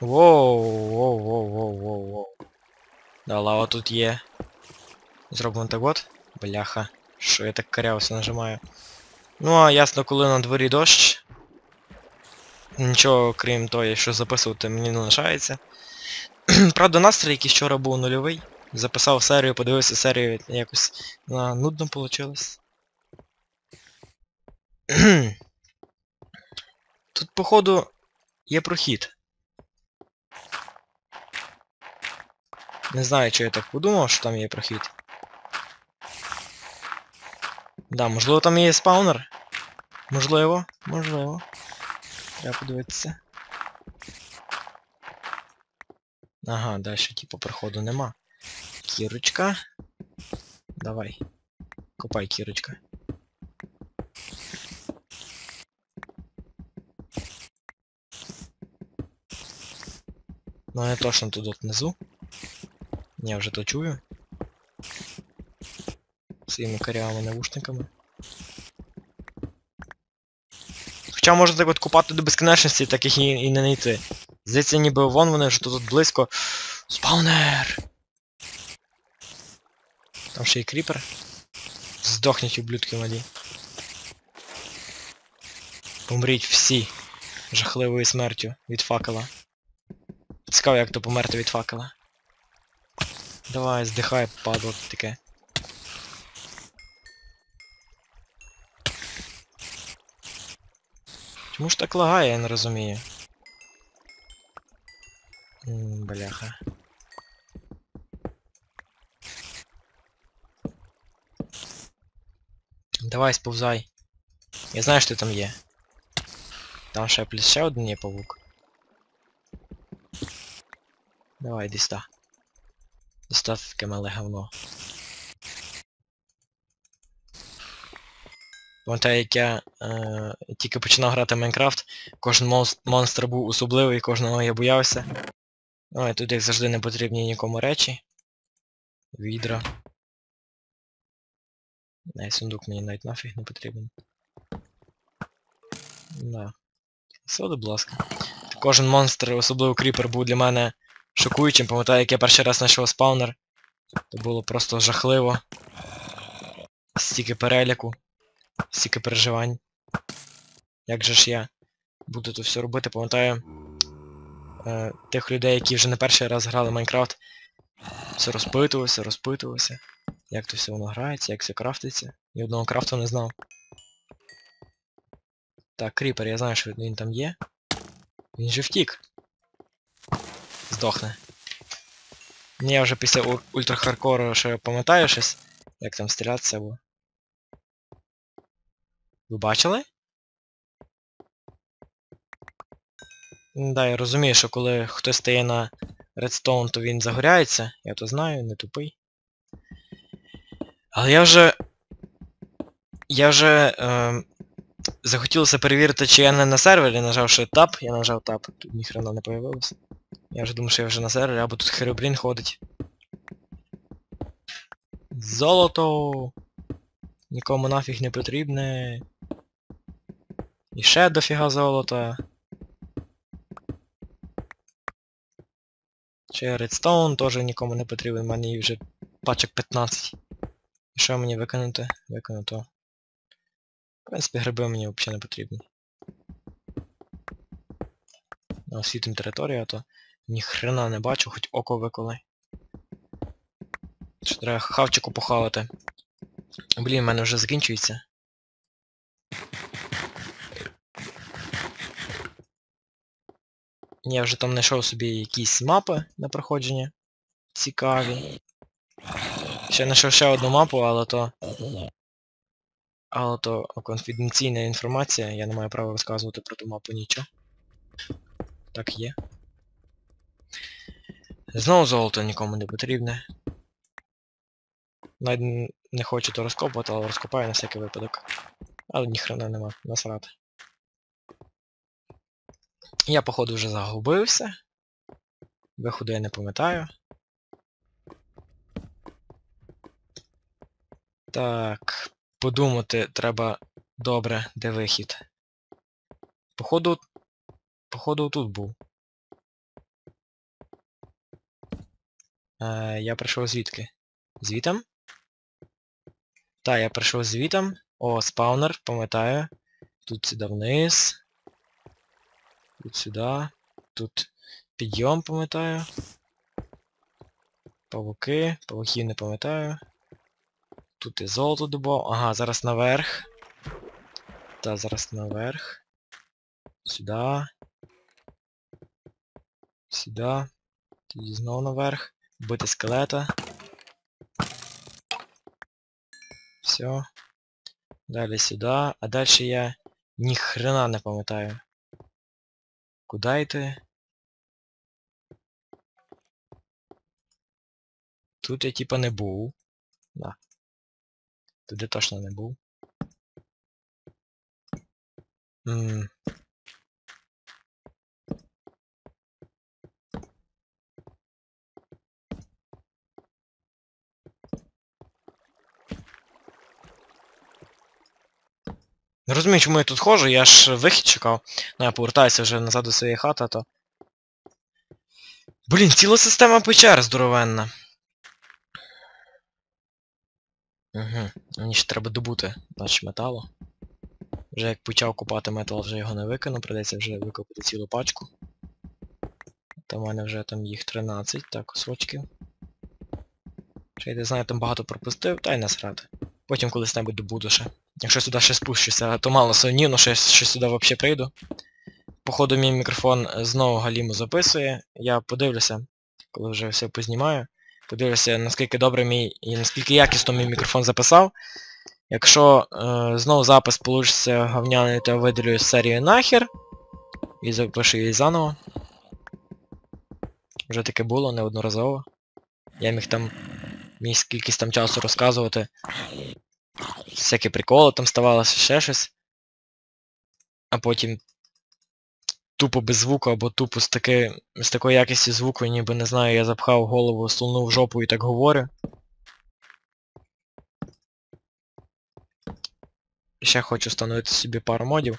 Воу, воу, воу, воу, воу, воу. Да, лава тут є. Зробимо так от. Бляха. Що я так карявся нажимаю. Ну а ясно, коли на дворі дощ. Нічого крім того, що записувати мені не лишається. Правда, настрій якийсь вчора був нульовий. Записав серію, подивився серію, якось на нудно вийшло. Тут, походу, є прохід. Не знаю, чи я так подумав, що там є прохід. Да, можливо там є спаунер. Можливо, можливо. Треба подивитися. Ага, далі типу проходу нема. Кірочка. Давай. Копай, кірочка. Ну я точно тут внизу. Я вже то чую. Своїми карявими навушниками. Хоча можна так от купати до безкінечності, так їх і, і не знайти. Здається, ніби вон вони що тут близько. Спаунер! Там ще й кріпер. Здохніть, ублюдки малі. Помріть всі жахливою смертю від факела. Цікаво, як то померти від факела. Давай, здихай, падло таке. Чому ж так лагає, я не розумію. М, Бляха. Давай, сповзай. Я знаю, що ти там є. Там ще плюс ще один є павук. Давай, іди сюди. Достати таке мале говно. Пам'ятаю, як я е, тільки починав грати в Майнкрафт, кожен монс- монстр був особливий, кожного я боявся. Ой, тут як завжди не потрібні нікому речі. Відра. Не, сундук мені навіть нафіг не потрібен. Да. Соди, будь ласка. Кожен монстр, особливо кріпер, був для мене шокуючим. Пам'ятаю, як я перший раз знайшов спаунер. То було просто жахливо. Стільки переляку, стільки переживань. Як же ж я буду тут все робити, пам'ятаю е, тих людей, які вже не перший раз грали в Майнкрафт. Все розпитувався, розпитувався. Як то все воно грається, як все крафтиться. Ні одного крафту не знав. Так, кріпер, я знаю, що він там є. Він же втік. Здохне. Ні, я вже після у- ультрахардкору ще пам'ятаю щось, як там стрілятися було. Ви бачили? Да, я розумію, що коли хтось стає на редстоун, то він загоряється. Я то знаю, не тупий. Але я вже... Я вже... Е... Захотілося перевірити, чи я не на сервері, нажавши Tab, я нажав Tab, тут ніхрена не появилося. Я вже думаю, що я вже на сервері, або тут Херобрін ходить. Золото! Нікому нафіг не потрібне. І ще дофіга золота. Ще Redstone теж нікому не потрібен, в мене вже пачок 15. І що мені виконати? Виконати. В принципі, гриби мені взагалі не потрібні. Ну, освітим територію, а то ніхрена не бачу, хоч око виколи. Що треба хавчику похавати. Блін, в мене вже закінчується. Я вже там знайшов собі якісь мапи на проходження. Цікаві. Ще знайшов ще одну мапу, але то... Але то конфіденційна інформація, я не маю права розказувати про ту мапу нічого. Так є. Знову золото нікому не потрібне. Навіть не хочу то розкопувати, але розкопаю на всякий випадок. Але ніхрена нема, насрати. Я, походу, вже загубився. Виходу я не пам'ятаю. Так, подумати треба добре, де вихід. Походу. Походу тут був. Е, я прийшов звідки? Звітом? Так, я прийшов звітом. О, спаунер, пам'ятаю. Тут сюди вниз. Тут сюди. Тут підйом, пам'ятаю. Павуки. Павуків не пам'ятаю. Тут і золото добав. Ага, зараз наверх. Та, зараз наверх. Сюди. Сюди. Тоді знову наверх. Бити скелета. Все. Далі сюди. А далі я ні хрена не пам'ятаю. Куди йти? Тут я типа не був. Да. Туди точно не був. Не розумію, чому я тут ходжу, я ж вихід чекав. Ну я повертаюся вже назад до своєї хати, то... Блін, ціла система печер здоровенна. Угу. Мені ще треба добути наче металу. Вже як почав купати метал, вже його не викину, придеться вже викопати цілу пачку. Та в мене вже там їх 13, так, кусочків. Ще я не знаю, там багато пропустив, та й насрати. Потім колись небудь добуду ще. Якщо сюди ще спущуся, то мало сумнівно, що я ще сюди взагалі прийду. Походу мій мікрофон знову галіму записує. Я подивлюся, коли вже все познімаю. Подивлюся, наскільки добре мій і наскільки якісно мій мікрофон записав. Якщо е, знову запис получиться говняний, то я видалю серію нахер. І запишу її заново. Вже таке було неодноразово. Я міг там міг кількість там часу розказувати. Всякі приколи там ставалося, ще щось. А потім тупо без звуку, або тупо з таки, з такою якістю звуку, ніби не знаю, я запхав голову, сунув жопу і так говорю. Ще хочу встановити собі пару модів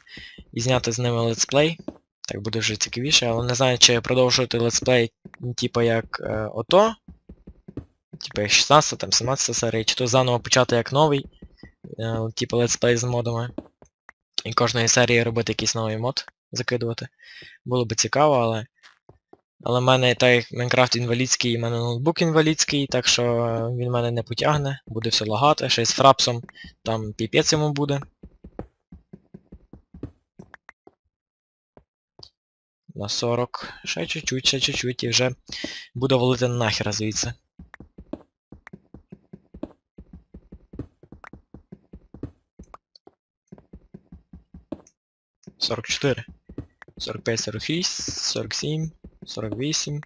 і зняти з ними летсплей. Так буде вже цікавіше, але не знаю, чи продовжувати летсплей, типа як е, ото. Типа як 16, там 17 серія, чи то заново почати як новий. Е, типа летсплей з модами. І кожної серії робити якийсь новий мод, закидувати. Було би цікаво, але... Але в мене так Майнкрафт інвалідський, і в мене ноутбук інвалідський, так що він мене не потягне, буде все лагати, ще з фрапсом, там піпець йому буде. На 40. Ще чуть-чуть, ще чуть-чуть і вже буде валити нахер звідси. Сорок чотири. Сорок п'ять, сорок шість, сорок сім, сорок вісім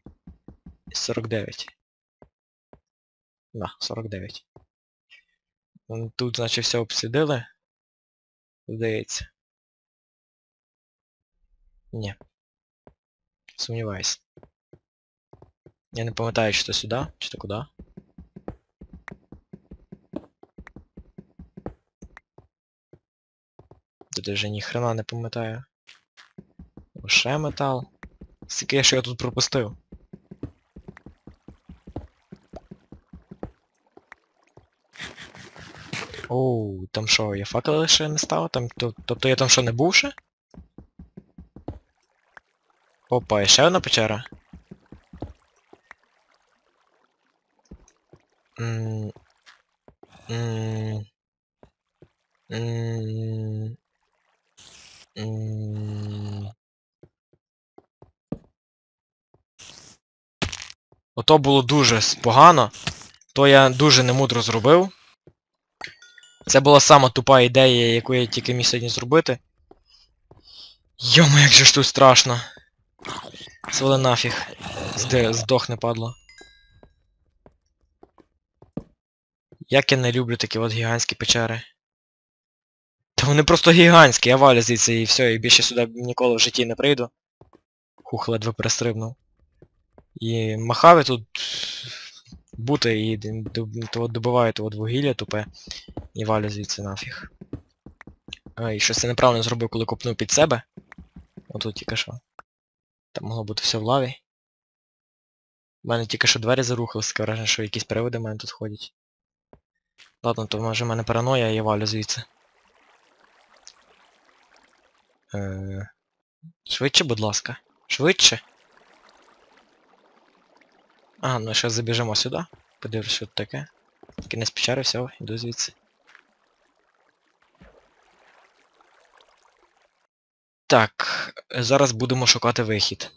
і сорок дев'ять. Да, сорок дев'ять. Тут, значить, все обсидили. Здається. Ні. Сумніваюсь. Я не пам'ятаю, чи то сюди, чи то куди. Тут вже ні хрена не пам'ятаю. Лише метал. Скільки що я тут пропустив. Оу, там що, я факели лише не став? Там, Тобто я там що не був ще? Опа, і ще одна печера. Ммм... Ммм... Ммм... Ото було дуже погано. То я дуже немудро зробив. Це була сама тупа ідея, яку я тільки міг сьогодні зробити. Йома, як же ж тут страшно. Свали нафіг. Здохне падло. Як я не люблю такі от гігантські печери. Та вони просто гігантські, я валю звідси і все, і більше сюди ніколи в житті не прийду. Хух, ледве перестрибнув. І махави тут бути і добиваю того вугілля тупе і валю звідси нафіг. А, і щось я неправильно зробив, коли копнув під себе. Отут тільки що. Там могло бути все в лаві. У мене тільки що двері зарухались, таке враження, що якісь приводи в мене тут ходять. Ладно, то може в мене параноя, я валю звідси. Е... Швидше, будь ласка. Швидше. А, ну ще забіжимо сюди. Подивлюсь, що тут таке. Кінець печери, все, йду звідси. Так, зараз будемо шукати вихід.